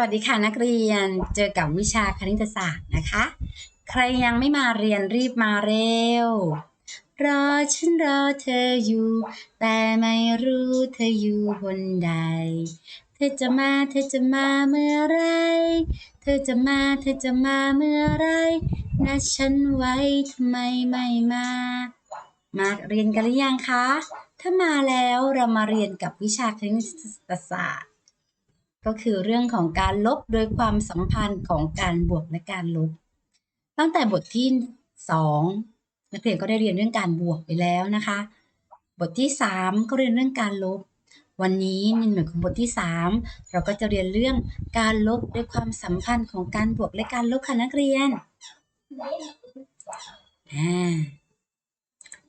วัสดีค่ะนักเรียนเจอกับวิชาคณิตศาสตร์นะคะ ใครยังไม่มาเรียนรีบมาเร็ว รอฉันรอเธออยู่ แต่ไม่รู้เธออยู่บนใด เธอจะมาเธอจะมาเมื่อไร เธอจะมาเธอจะมาเมื่อไรนัดฉันไว้ทำไมไม่มา มาเรียนกันหรือยังคะ ถ้ามาแล้วเรามาเรียนกับวิชาคณิตศาสตร์ ก็คือเรื่องของการลบโดยความสัมพันธ์ของการบวกและการลบ ตั้งแต่บทที่สองนักเรียนก็ได้เรียนเรื่องการบวกไปแล้วนะคะ บทที่สามก็เรียนเรื่องการลบ วันนี้ในหน่วยของบทที่สามเราก็จะเรียนเรื่องการลบด้วยความสัมพันธ์ของการบวกและการลบค่ะนักเรียนอ่า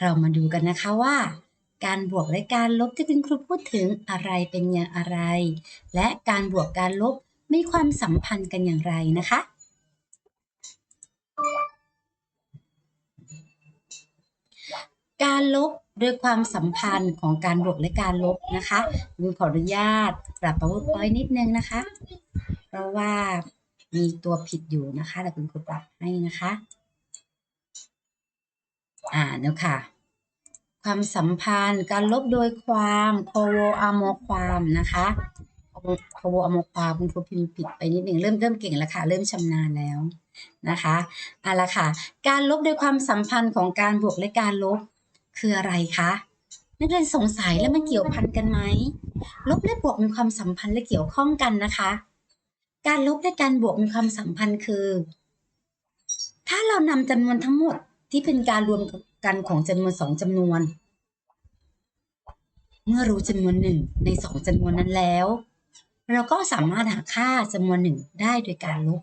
เรามาดูกันนะคะว่า การบวกและการลบที่คุณครูพูดถึงอะไรเป็นอย่างอะไร และการบวกการลบมีความสัมพันธ์กันอย่างไรนะคะ การลบด้วยความสัมพันธ์ของการบวกและการลบนะคะคุณขออนุญาตปรับ powerpoint นิดนึงนะคะ เพราะว่ามีตัวผิดอยู่นะคะแต่คุณครูปรับให้นะคะ อ่าเนาะค่ะ ความสัมพันธ์ การลบโดยความโคโวอะโมความนะคะโคโวอะโมความคุณครูพิมพ์ผิดไปนิดหนึ่งเริ่มเริ่มเก่งแล้วค่ะ เริ่มชำนาญแล้วนะคะเอาละค่ะ การลบโดยความสัมพันธ์ของการบวกและการลบคืออะไรคะนักเรียนสงสัยแล้วมันเกี่ยวพันกันไหมลบและบวกมีความสัมพันธ์และเกี่ยวข้องกันนะคะ การลบและการบวกมีความสัมพันธ์คือ ถ้าเรานำจำนวนทั้งหมดที่เป็นการรวม กันของจำนวนสองจำนวน เมื่อรู้จำนวนหนึ่งในสองจำนวนนั้นแล้ว เราก็สามารถหาค่าจำนวนหนึ่งได้โดยการลบ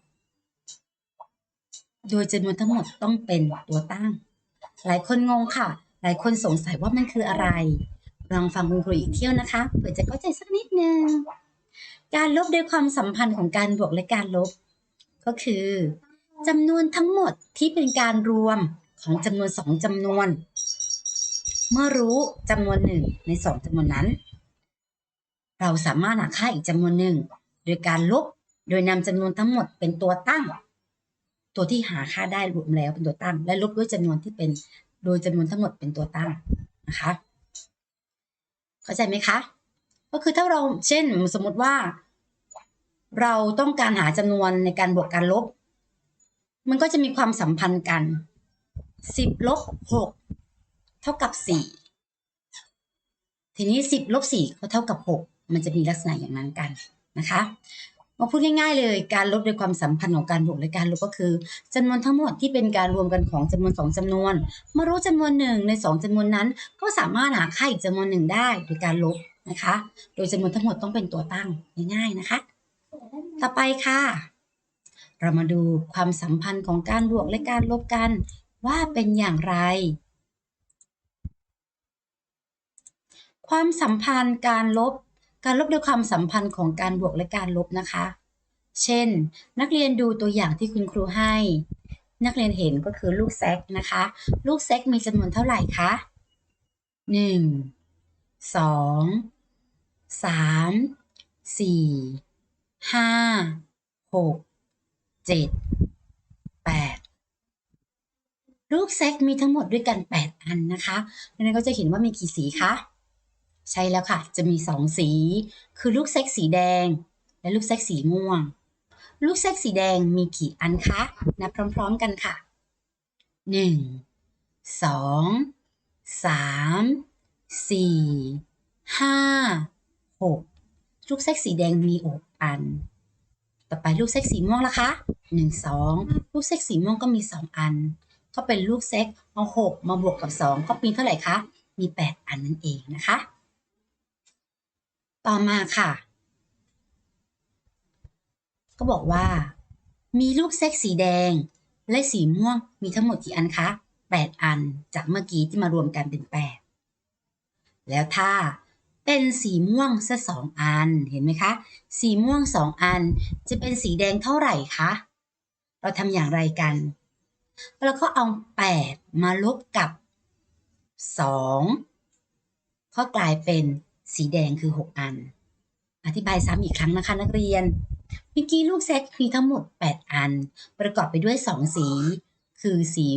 โดยจำนวนทั้งหมดต้องเป็นตัวตั้ง หลายคนงงค่ะ หลายคนสงสัยว่ามันคืออะไร ลองฟังคุณครูอีกเที่ยวนะคะเพื่อจะเข้าใจสักนิดนึง การลบโดยความสัมพันธ์ของการบวกและการลบ ก็คือจำนวนทั้งหมดที่เป็นการรวม ของจำนวนสองจำนวน เมื่อรู้จำนวนหนึ่งในสองจำนวนนั้น เราสามารถหาค่าอีกจำนวนหนึ่งโดยการลบโดยนำจำนวนทั้งหมดเป็นตัวตั้ง ตัวที่หาค่าได้รวมแล้วเป็นตัวตั้ง และลบด้วยจำนวนที่เป็นโดยจำนวนทั้งหมดเป็นตัวตั้งนะคะเข้าใจไหมคะ ก็คือถ้าเราเช่นสมมติว่า เราต้องการหาจำนวนในการบวกการลบ มันก็จะมีความสัมพันธ์กัน สิบลบหกเท่ากับสี่ทีนี้สิบลบสี่ก็เท่ากับหกมันจะมีลักษณะอย่างนั้นกันนะคะมาพูดง่ายๆเลยการลบโดยความสัมพันธ์ของการบวกและการลบก็คือจำนวนทั้งหมดที่เป็นการรวมกันของจำนวนสองจำนวนเมื่อรู้จำนวนหนึ่งในสองจำนวนนั้น ก็สามารถหาค่าอีกจำนวนหนึ่งได้โดยการลบนะคะ โดยจำนวนทั้งหมดต้องเป็นตัวตั้งง่ายๆนะคะ ต่อไปค่ะ เรามาดูความสัมพันธ์ของการบวกและการลบกัน ว่าเป็นอย่างไร ความสัมพันธ์การลบ การลบด้วยความสัมพันธ์ของการบวกและการลบนะคะ เช่น นักเรียนดูตัวอย่างที่คุณครูให้ นักเรียนเห็นก็คือลูกแซกนะคะ ลูกแซกมีจำนวนเท่าไหร่คะหนึ่งสองสามสี่ห้าหกเจ็ดแปด ลูกแซกมีทั้งหมดด้วยกัน 8 อันนะคะดังนั้นก็จะเห็นว่ามีกี่สีคะ ใช่แล้วค่ะ จะมี 2 สี คือลูกแซกสีแดง และลูกแซกสีม่วง ลูกแซกสีแดงมีกี่อันคะ นับพร้อม ๆ กันค่ะ 1 2 3 4 5 6 ลูกแซกสีแดงมี6อัน ต่อไปลูกแซกสีม่วงล่ะคะ 1 2 ลูกแซกสีม่วงก็มี 2 อัน ก็เป็นลูกเซ็กเอาหกมาบวกกับสองก็มีเท่าไหร่คะ มีแปดอันนั่นเองนะคะ ต่อมาค่ะ ก็บอกว่า มีลูกเซ็กสีแดงและสีม่วงมีทั้งหมดกี่อันคะแปดอันจากเมื่อกี้ที่มารวมกันเป็นแปดแล้วถ้าเป็นสีม่วงซะสองอันเห็นไหมคะ สีม่วงสองอันจะเป็นสีแดงเท่าไหร่คะ เราทำอย่างไรกัน แล้วก็เอา8มาลบกับ2ก็กลายเป็นสีแดงคือ6อัน อธิบายซ้ำอีกครั้งนะคะนักเรียนเมื่อกี้ลูกเซ็ตมีทั้งหมด 8 อัน ประกอบไปด้วย 2 สี คือสี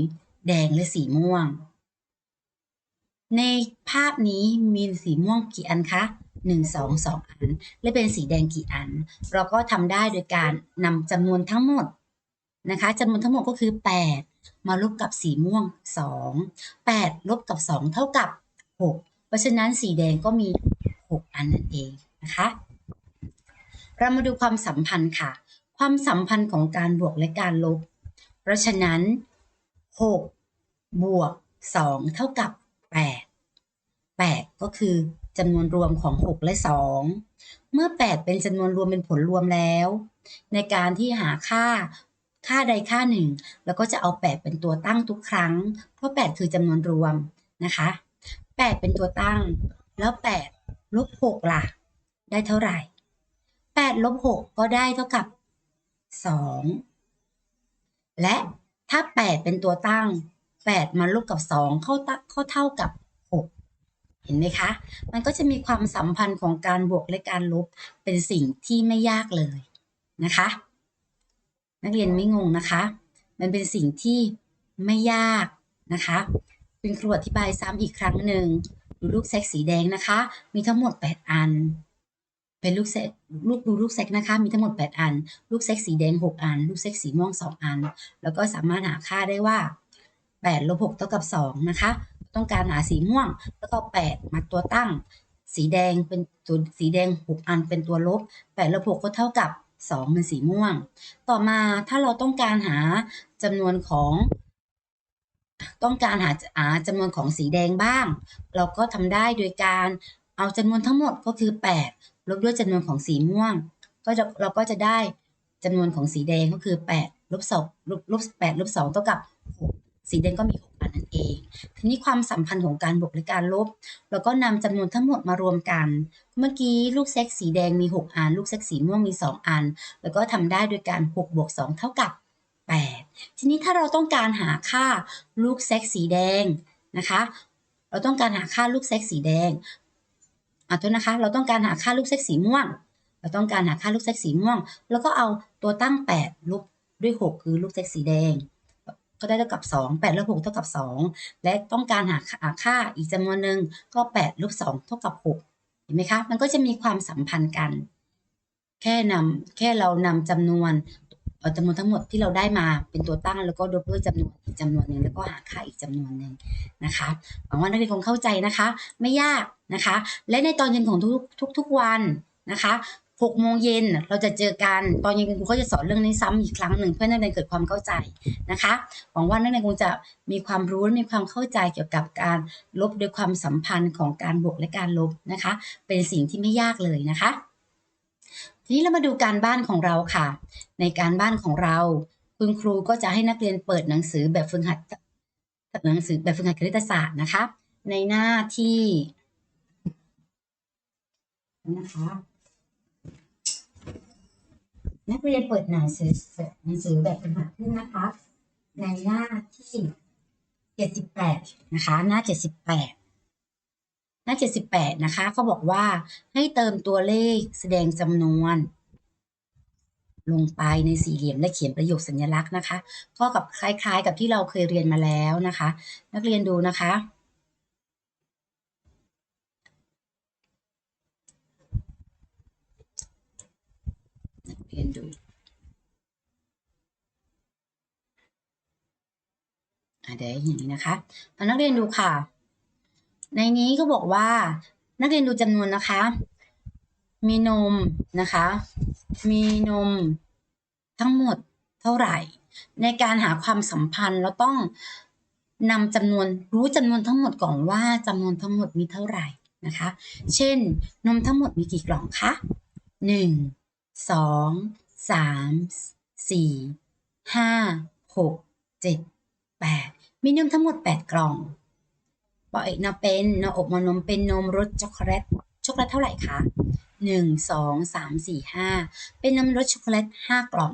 แดงและสีม่วง ในภาพนี้มีสีม่วงกี่อันคะ 1 2 2 อัน และเป็นสีแดงกี่อัน เราก็ทำได้โดยการนำจำนวนทั้งหมดนะคะจำนวนทั้งหมดก็คือ 8 มาลบกับสีม่วง 2 8 ลบกับ 2 เท่ากับ 6 เพราะฉะนั้นสีแดงก็มี 6 อันนั่นเองนะคะ เรามาดูความสัมพันธ์ค่ะ ความสัมพันธ์ของการบวกและการลบ เพราะฉะนั้น 6 บวก 2 เท่ากับ 8 8 ก็คือจำนวนรวมของ 6 และ 2 เมื่อ 8 เป็นจำนวนรวมเป็นผลรวมแล้ว ในการที่หาค่า ค่าใดค่าหนึ่ง แล้วก็จะเอา 8 เป็นตัวตั้งทุกครั้ง เพราะ 8 คือจำนวนรวมนะคะ 8 เป็นตัวตั้ง แล้ว 8 ลบ 6 ล่ะ ได้เท่าไหร่ 8 ลบ 6 ก็ได้เท่ากับ 2 และถ้า 8 เป็นตัวตั้ง 8 มาลบกับ 2 เข้าเข้าเท่ากับ 6 เห็นไหมคะ มันก็จะมีความสัมพันธ์ของการบวกและการลบเป็นสิ่งที่ไม่ยากเลยนะคะ นักเรียนไม่งงนะคะ มันเป็นสิ่งที่ไม่ยากนะคะเป็นครูอธิบายซ้ำอีกครั้งหนึ่งดูลูกแซกสีแดงนะคะ มีทั้งหมด 8 อัน เป็นลูกแซกลูกดูลูกแซกนะคะ มีทั้งหมด 8 อัน ลูกแซกสีแดง 6 อัน ลูกแซกสีม่วง 2 อัน แล้วก็สามารถหาค่าได้ว่า8ลบ6เท่ากับ 2 นะคะ ต้องการหาสีม่วง แล้วก็ 8 มาตัวตั้ง สีแดงเป็นตัวสีแดง 6 อันเป็นตัวลบ8ลบ6ก็เท่ากับ 2 เป็นสีม่วง ต่อมาถ้าเราต้องการหาจำนวนของ ต้องการหาหาจำนวนของสีแดงบ้าง เราก็ทำได้โดยการเอาจำนวนทั้งหมดก็คือ 8 ลบด้วยจำนวนของสีม่วง ก็จะเราก็จะได้จำนวนของสีแดงก็คือ 8 ลบ2ลบลบ8ลบ2เท่ากับ 6 สีแดงก็มี6อันนั่นเอง ทีนี้ความสัมพันธ์ของการบวกและการลบเราก็นำจำนวนทั้งหมดมารวมกัน เมื่อกี้ลูกเซ็กสีแดงมี 6 อัน ลูกเซ็กสีม่วงมี 2 อัน แล้วก็ทำได้โดยการ6บวก2เท่ากับ 8 ทีนี้ถ้าเราต้องการหาค่าลูกเซ็กสีแดงนะคะ เราต้องการหาค่าลูกเซ็กสีแดงอะโทษนะคะ เราต้องการหาค่าลูกเซ็กสีม่วง เราต้องการหาค่าลูกเซ็กสีม่วง แล้วก็เอาตัวตั้ง 8 ลบด้วย 6 คือลูกเซ็กสีแดง ก็ได้เท่ากับ 2 8ลบ6เท่ากับ 2 และต้องการหาค่าอีกจำนวนหนึ่งก็8ลบ2เท่ากับ 6 เห็นไหมคะ มันก็จะมีความสัมพันธ์กัน แค่นำแค่เรานำจำนวนจำนวนทั้งหมดที่เราได้มาเป็นตัวตั้งแล้วก็ลบด้วยจำนวนอีกจำนวนหนึ่งแล้วก็หาค่าอีกจำนวนหนึ่งนะคะหวังว่านักเรียนคงเข้าใจนะคะ ไม่ยากนะคะ และในตอนเย็นของทุกทุกทุกวันนะคะ หกโมงเย็นเราจะเจอกัน ตอนเย็นครูก็จะสอนเรื่องนี้ซ้ำอีกครั้งหนึ่งเพื่อให้นักเรียนเกิดความเข้าใจนะคะ หวังว่านักเรียนคงจะมีความรู้มีความเข้าใจเกี่ยวกับการลบโดยความสัมพันธ์ของการบวกและการลบนะคะ เป็นสิ่งที่ไม่ยากเลยนะคะ ทีนี้เรามาดูการบ้านของเราค่ะ ในการบ้านของเรา คุณครูก็จะให้นักเรียนเปิดหนังสือแบบฝึกหัดหนังสือแบบฝึกหัดคณิตศาสตร์นะคะ ในหน้าที่นะคะ นักเรียนเปิดหนังสือหนังสือแบบฝึกหัดขึ้นนะคะ ในหน้าที่เจ็ดสิบแปดนะคะ หน้าเจ็ดสิบแปดหน้า78นะคะเขาบอกว่าให้เติมตัวเลขแสดงจำนวน ลงไปในสี่เหลี่ยมและเขียนประโยคสัญลักษณ์นะคะ ก็กับคล้ายๆกับที่เราเคยเรียนมาแล้วนะคะ นักเรียนดูนะคะ นัก เรียนดูอะเดี๋ยวอย่างนี้นะคะเอนักเรียนดูค่ะ ในนี้ก็บอกว่า นักเรียนดูจำนวนนะคะ มีนมนะคะ มีนมทั้งหมดเท่าไหร่ ในการหาความสัมพันธ์เราต้องนำจำนวนรู้จำนวนทั้งหมดก่อนว่าจำนวนทั้งหมดมีเท่าไหร่นะคะ เช่น นมทั้งหมดมีกี่กล่องคะหนึ่ง สองสามสี่ห้าหกเจ็ดแปดมีนมทั้งหมดแปดกล่องปอเอกนอเป็นนออกมานมเป็นนมรสช็อกโกแลตช็อกโกแลตเท่าไหร่คะหนึ่งสองสามสี่ห้าเป็นนมรสช็อกโกแลตห้ากล่อง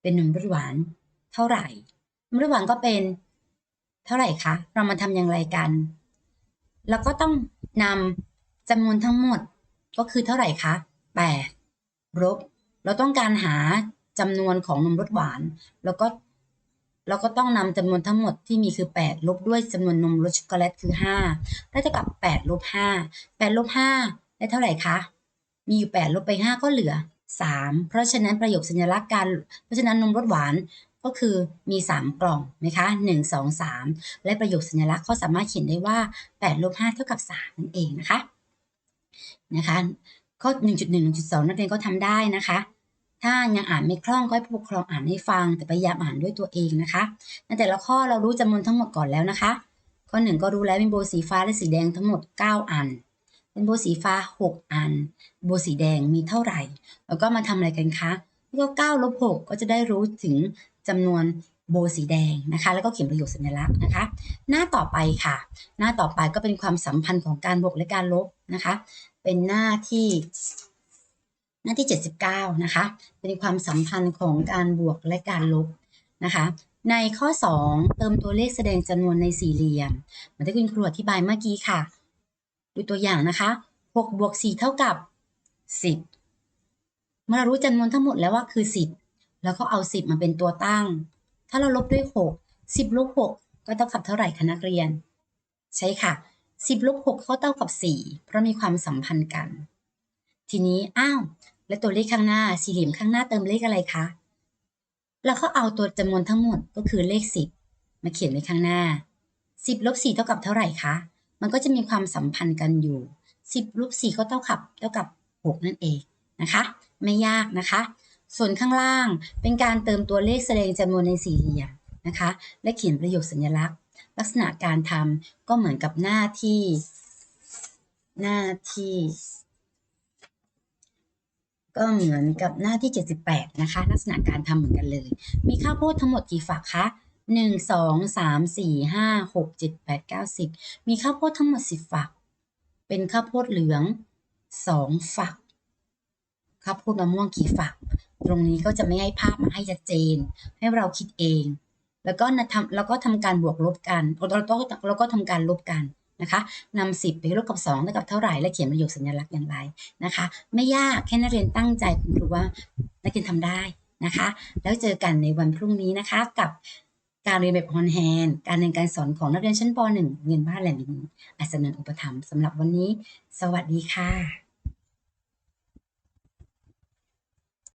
เป็นนมรสหวานเท่าไหร่นมรสหวานก็เป็นเท่าไหร่คะเรามาทำอย่างไรกัน แล้วก็ต้องนำจำนวนทั้งหมดก็คือเท่าไหร่คะแปด ลบเราต้องการหาจำนวนของนมรสหวาน แล้วก็เราก็ต้องนำจำนวนทั้งหมดที่มีคือ 8 ลบด้วยจำนวนนมรสช็อกโกแลตคือ 5 ได้เท่ากับ 8 ลบ 5 8 ลบ 5 ได้เท่าไหร่คะ มีอยู่ 8 ลบไป 5 ก็เหลือ 3 เพราะฉะนั้นประโยคสัญลักษณ์การ เพราะฉะนั้นนมรสหวานก็คือมี 3 กล่องไหมคะ 1 2 3 และประโยคสัญลักษณ์ก็สามารถเขียนได้ว่า8ลบ5เท่ากับ 3 นั่นเองนะคะ นะคะ ข้อ1.1 1.2 นักเรียนก็ทำได้นะคะ ถ้ายังอ่านไม่คล่องก็ให้ผู้ปกครองอ่านให้ฟัง แต่พยายามอ่านด้วยตัวเองนะคะในแต่ละข้อเรารู้จำนวนทั้งหมดก่อนแล้วนะคะ ข้อหนึ่งก็รู้แล้วเป็นโบสีฟ้าและสีแดงทั้งหมด 9 อัน เป็นโบสีฟ้า 6 อัน โบสีแดงมีเท่าไหร่ แล้วก็มาทำอะไรกันคะก็9ลบ6ก็จะได้รู้ถึงจำนวนโบสีแดงนะคะ แล้วก็เขียนประโยคสัญลักษณ์นะคะ หน้าต่อไปค่ะ หน้าต่อไปก็เป็นความสัมพันธ์ของการบวกและการลบนะคะ เป็นหน้าที่ หน้าที่ 79 นะคะ เป็นความสัมพันธ์ของการบวกและการลบนะคะ ในข้อ 2 เติมตัวเลขแสดงจำนวนในสี่เหลี่ยมเหมือนที่คุณครูอธิบายเมื่อกี้ค่ะ ดูตัวอย่างนะคะ 6 บวก 4 เท่ากับ 10 เมื่อเรารู้จำนวนทั้งหมดแล้วว่าคือ 10 แล้วก็เอา 10 มาเป็นตัวตั้ง ถ้าเราลบด้วย 6 10ลบ6ก็เท่ากับเท่าไหร่คะนักเรียน ใช่ค่ะ 10ลบ6เขาเท่ากับ 4 เพราะมีความสัมพันธ์กัน ทีนี้อ้าวและตัวเลขข้างหน้าสี่เหลี่ยมข้างหน้าเติมเลขอะไรคะแล้วก็เอาตัวจำนวนทั้งหมดก็คือเลข 10 มาเขียนไว้ข้างหน้า 10ลบ4เท่ากับเท่าไหร่คะมันก็จะมีความสัมพันธ์กันอยู่ 10ลบ4ก็เท่ากับเท่ากับ 6 นั่นเองนะคะ ไม่ยากนะคะ ส่วนข้างล่างเป็นการเติมตัวเลขแสดงจำนวนในสี่เหลี่ยมนะคะ และเขียนประโยคสัญลักษณ์ ลักษณะการทำก็เหมือนกับหน้าที่ หน้าที่ ก็เหมือนกับหน้าที่ 78 นะคะ ลักษณะการทำเหมือนกันเลย มีข้าวโพดทั้งหมดกี่ฝักคะ1 2 3 4 5 6 7 8 9 10มีข้าวโพดทั้งหมด10ฝัก เป็นข้าวโพดเหลือง2ฝักข้าวโพดมะม่วงกี่ฝัก ตรงนี้ก็จะไม่ให้ภาพมาให้ชัดเจน ให้เราคิดเอง แล้วก็นะทำแล้วก็ทำการบวกลบกันเราก็เราก็ทำการลบกันนะคะนำ10ไปลบกับ2เท่ากับเท่าไหร่และเขียนประโยคสัญลักษณ์อย่างไรนะคะ ไม่ยากแค่นักเรียนตั้งใจคุณรูว่านักเรียนทำได้นะคะ แล้วเจอกันในวันพรุ่งนี้นะคะกับการเรียนแบบฮอนแฮนการเรียนการสอนของนักเรียนชั้นป .1 เรียนบ้านแหลมดินอัศนันอุปถัมภ์สำหรับวันนี้ สวัสดีค่ะ